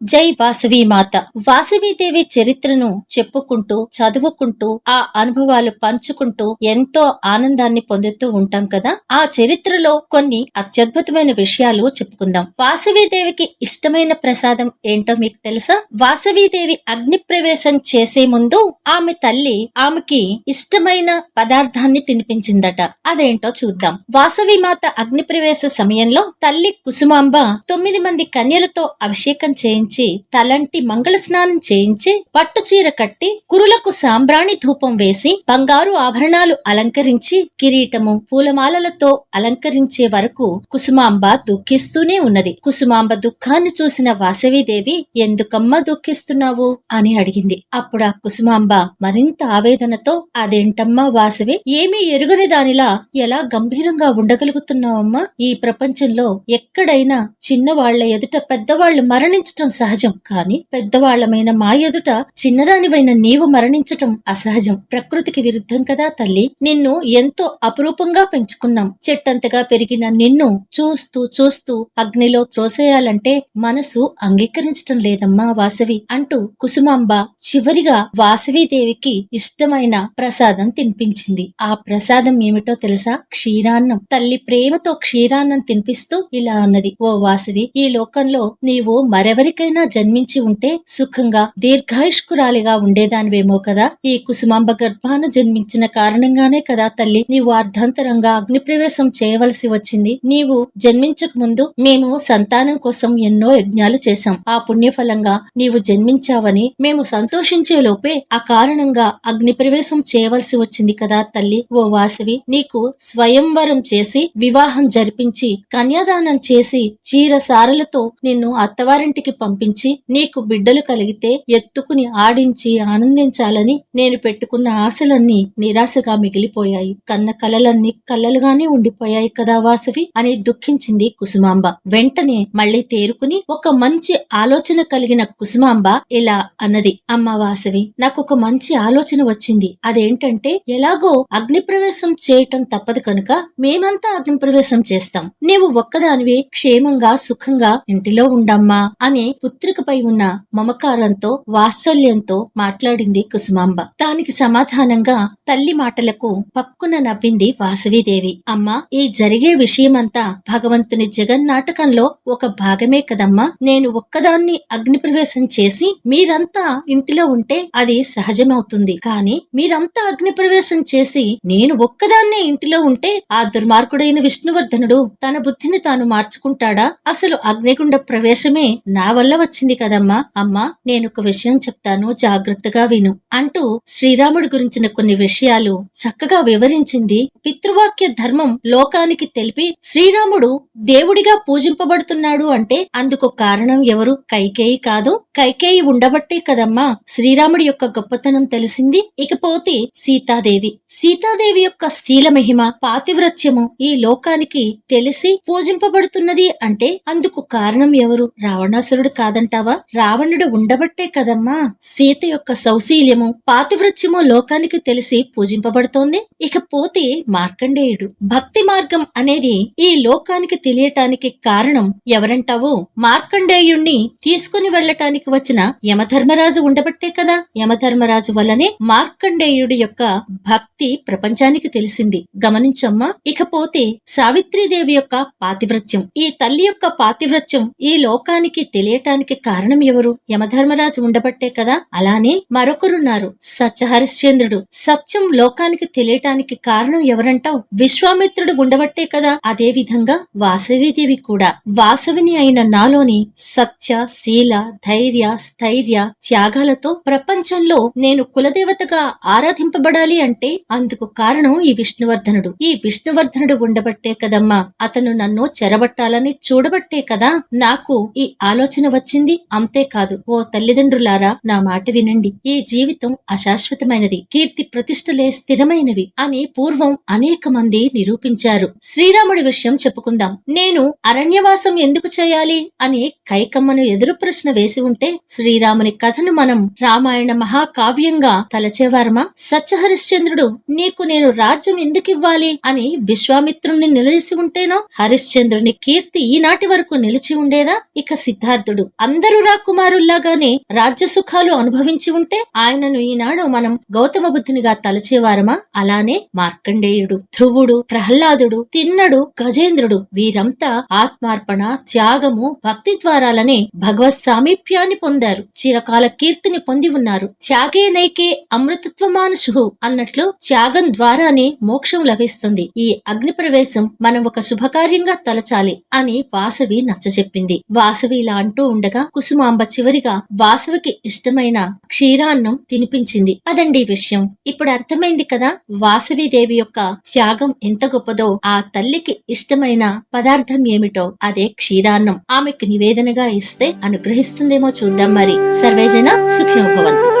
జై వాసవి మాత. వాసవీదేవి చరిత్రను చెప్పుకుంటూ చదువుకుంటూ ఆ అనుభవాలు పంచుకుంటూ ఎంతో ఆనందాన్ని పొందుతూ ఉంటాం కదా? ఆ చరిత్రలో కొన్ని అత్యద్భుతమైన విషయాలు చెప్పుకుందాం. వాసవీదేవికి ఇష్టమైన ప్రసాదం ఏంటో మీకు తెలుసా? వాసవీదేవి అగ్ని ప్రవేశం చేసే ముందు ఆమె తల్లి ఆమెకి ఇష్టమైన పదార్థాన్ని తినిపించిందట. అదేంటో చూద్దాం. వాసవి మాత అగ్ని ప్రవేశ సమయంలో తల్లి కుసుమాంబ తొమ్మిది మంది కన్యలతో అభిషేకం చేయించి తలంటి మంగళ స్నానం చేయించి పట్టు చీర కట్టి కురులకు సాంబ్రాణి ధూపం వేసి బంగారు ఆభరణాలు అలంకరించి కిరీటము పూలమాలలతో అలంకరించే వరకు కుసుమాంబ దుఃఖిస్తూనే ఉన్నది. కుసుమాంబ దుఃఖాన్ని చూసిన వాసవీదేవి ఎందుకమ్మా దుఃఖిస్తున్నావు? అని అడిగింది. అప్పుడు ఆ కుసుమాంబ మరింత ఆవేదనతో అదేంటమ్మా వాసవి ఏమీ ఎరుగని దానిలా ఎలా గంభీరంగా ఉండగలుగుతున్నావమ్మా? ఈ ప్రపంచంలో ఎక్కడైనా చిన్నవాళ్ళ ఎదుట పెద్దవాళ్ళు మరణించటం సహజం కాని పెద్దవాళ్ళమైన మా ఎదుట చిన్నదానివైన నీవు మరణించటం అసహజం. ప్రకృతికి విరుద్ధం కదా తల్లి. నిన్ను ఎంతో అపురూపంగా పెంచుకున్నాం. చెట్టంతగా పెరిగిన నిన్ను చూస్తూ చూస్తూ అగ్నిలో త్రోసేయాలంటే మనసు అంగీకరించటం లేదమ్మా వాసవి అంటూ కుసుమాంబ చివరిగా వాసవీదేవికి ఇష్టమైన ప్రసాదం తినిపించింది. ఆ ప్రసాదం ఏమిటో తెలుసా? క్షీరాన్నం. తల్లి ప్రేమతో క్షీరాన్నం తినిపిస్తూ ఇలా అన్నది. ఓ వాసవి ఈ లోకంలో నీవు మరెవరికైనా జన్మించి ఉంటే సుఖంగా దీర్ఘాయుష్కురాలిగా ఉండేదానివేమో కదా? ఈ కుసుమాంబ గర్భాన జన్మించిన కారణంగానే కదా తల్లి నీవు అర్ధాంతరంగా అగ్నిప్రవేశం చేయవలసి వచ్చింది. నీవు జన్మించక ముందు మేము సంతానం కోసం ఎన్నో యజ్ఞాలు చేశాం. ఆ పుణ్యఫలంగా నీవు జన్మించావని మేము సంతోషించే లోపే ఆ కారణంగా అగ్నిప్రవేశం చేయవలసి వచ్చింది కదా తల్లి. ఓ వాసవి నీకు స్వయంవరం చేసి వివాహం జరిపించి కన్యాదానం చేసి చీర సారలతో నిన్ను అత్తవారింటికి పంపించి నీకు బిడ్డలు కలిగితే ఎత్తుకుని ఆడించి ఆనందించాలని నేను పెట్టుకున్న ఆశలన్నీ నిరాశగా మిగిలిపోయాయి. కన్న కలలన్నీ కలలుగానే ఉండిపోయాయి కదా వాసవి అని దుఃఖించింది కుసుమాంబ. వెంటనే మళ్ళీ తేరుకుని ఒక మంచి ఆలోచన కలిగిన కుసుమాంబ ఇలా అన్నది. అమ్మ వాసవి నాకు ఒక మంచి ఆలోచన వచ్చింది. అదేంటంటే ఎలాగో అగ్నిప్రవేశం చేయటం తప్పదు కనుక మేమంతా అగ్నిప్రవేశం చేస్తాం. నీవు ఒక్కదానివి క్షేమంగా సుఖంగా ఇంటిలో ఉండమ్మా అని పుత్రికపై ఉన్న మమకారంతో వాత్సల్యంతో మాట్లాడింది కుసుమాంబ. దానికి సమాధానంగా తల్లి మాటలకు పక్కున నవ్వింది వాసవీదేవి. అమ్మా ఈ జరిగే విషయమంతా భగవంతుని జగన్నాటకంలో ఒక భాగమే కదమ్మా. నేను ఒక్కదాన్ని అగ్నిప్రవేశం చేసి మీరంతా ఇంటిలో ఉంటే అది సహజమవుతుంది. కాని మీరంతా అగ్నిప్రవేశం చేసి నేను ఒక్కదాన్నే ఇంటిలో ఉంటే ఆ దుర్మార్గుడైన విష్ణువర్ధనుడు తన బుద్ధిని తాను మార్చుకుంటాడా? అసలు అగ్నిగుండ ప్రవేశమే నా వల్ల వచ్చింది కదమ్మా. అమ్మా నేను ఒక విషయం చెప్తాను జాగ్రత్తగా విను అంటూ శ్రీరాముడి గురించిన కొన్ని విషయాలు చక్కగా వివరించింది. పితృవాక్య ధర్మం లోకానికి తెలిపి శ్రీరాముడు దేవుడిగా పూజింపబడుతున్నాడు అంటే అందుకు కారణం ఎవరు? కైకేయి కాదు. కైకేయి ఉండబట్టే కదమ్మా శ్రీరాముడి యొక్క గొప్పతనం తెలిసింది. ఇకపోతే సీతాదేవి. సీతాదేవి యొక్క శీల మహిమ పాతివ్రత్యము ఈ లోకానికి తెలిసి పూజింపబడుతున్నది అంటే అందుకు కారణం ఎవరు? రావణాసురుడు కాదు. కాదంటావా? రావణుడు ఉండబట్టే కదమ్మా. సీత యొక్క సౌశీల్యము పాతివృత్యము లోకానికి తెలిసి పూజింపబడుతోంది. ఇకపోతే మార్కండేయుడు భక్తి మార్గం అనేది ఈ లోకానికి తెలియటానికి కారణం ఎవరంటావో? మార్కండేయుణ్ణి తీసుకుని వెళ్ళటానికి వచ్చిన యమధర్మరాజు ఉండబట్టే కదా. యమధర్మరాజు వల్లనే మార్కండేయుడి యొక్క భక్తి ప్రపంచానికి తెలిసింది. గమనించమ్మా. ఇకపోతే సావిత్రీదేవి యొక్క పాతివ్రత్యం ఈ తల్లి యొక్క పాతివ్రత్యం ఈ లోకానికి తెలియట తెలియటానికి కారణం ఎవరు? యమధర్మరాజు ఉండబట్టే కదా? అలానే మరొకరున్నారు. సత్య హరిశ్చంద్రుడు సత్యం లోకానికి తెలియటానికి కారణం ఎవరంటావు? విశ్వామిత్రుడు ఉండబట్టే కదా? అదే విధంగా వాసవిదేవి కూడా. వాసవిని అయిన నాలోని సత్య శీల ధైర్య స్థైర్య త్యాగాలతో ప్రపంచంలో నేను కులదేవతగా ఆరాధింపబడాలి అంటే అందుకు కారణం ఈ విష్ణువర్ధనుడు. ఈ విష్ణువర్ధనుడు ఉండబట్టే కదమ్మా. అతను నన్ను చెరబట్టాలని చూడబట్టే కదా? నాకు ఈ ఆలోచన వచ్చింది. అంతేకాదు ఓ తల్లిదండ్రులారా నా మాట వినండి. ఈ జీవితం అశాశ్వతమైనది. కీర్తి ప్రతిష్టలే స్థిరమైనవి అని పూర్వం అనేక మంది నిరూపించారు. శ్రీరాముడి విషయం చెప్పుకుందాం. నేను అరణ్యవాసం ఎందుకు చేయాలి అని కైకమ్మను ఎదురు ప్రశ్న వేసి ఉంటే శ్రీరాముని కథను మనం రామాయణ మహాకావ్యంగా తలచేవారమా? సత్యహరిశ్చంద్రుడు నీకు నేను రాజ్యం ఎందుకు ఇవ్వాలి అని విశ్వామిత్రుణ్ణి నిలదీసి ఉంటేనో? హరిశ్చంద్రుని కీర్తి ఈనాటి వరకు నిలిచి ఉండేదా? ఇక సిద్ధార్థుడు అందరూ రాకుమారుల్లాగానే రాజ్య సుఖాలు అనుభవించి ఉంటే ఆయనను ఈనాడు మనం గౌతమ బుద్ధునిగా తలచేవారమా? అలానే మార్కండేయుడు ధ్రువుడు ప్రహ్లాదుడు తిన్నడు గజేంద్రుడు వీరంతా ఆత్మార్పణ త్యాగము భక్తి ద్వారాలనే భగవత్ సామీప్యాన్ని పొందారు. చిరకాల కీర్తిని పొంది ఉన్నారు. త్యాగే నైకే అమృతత్వమానుషు అన్నట్లు త్యాగం ద్వారానే మోక్షం లభిస్తుంది. ఈ అగ్ని ప్రవేశం మనం ఒక శుభకార్యంగా తలచాలి అని వాసవి నచ్చచెప్పింది. వాసవి ఇలా అంటూ ఉండగా కుసుమాంబ చివరిగా వాసవికి ఇష్టమైన క్షీరాన్నం తినిపించింది. అదండి విషయం. ఇప్పుడు అర్థమైంది కదా వాసవిదేవి యొక్క త్యాగం ఎంత గొప్పదో ఆ తల్లికి ఇష్టమైన పదార్థం ఏమిటో. అదే క్షీరాన్నం. ఆమెకు నివేదనగా ఇస్తే అనుగ్రహిస్తుందేమో చూద్దాం మరి. సర్వేజన సుఖినోభవంతు.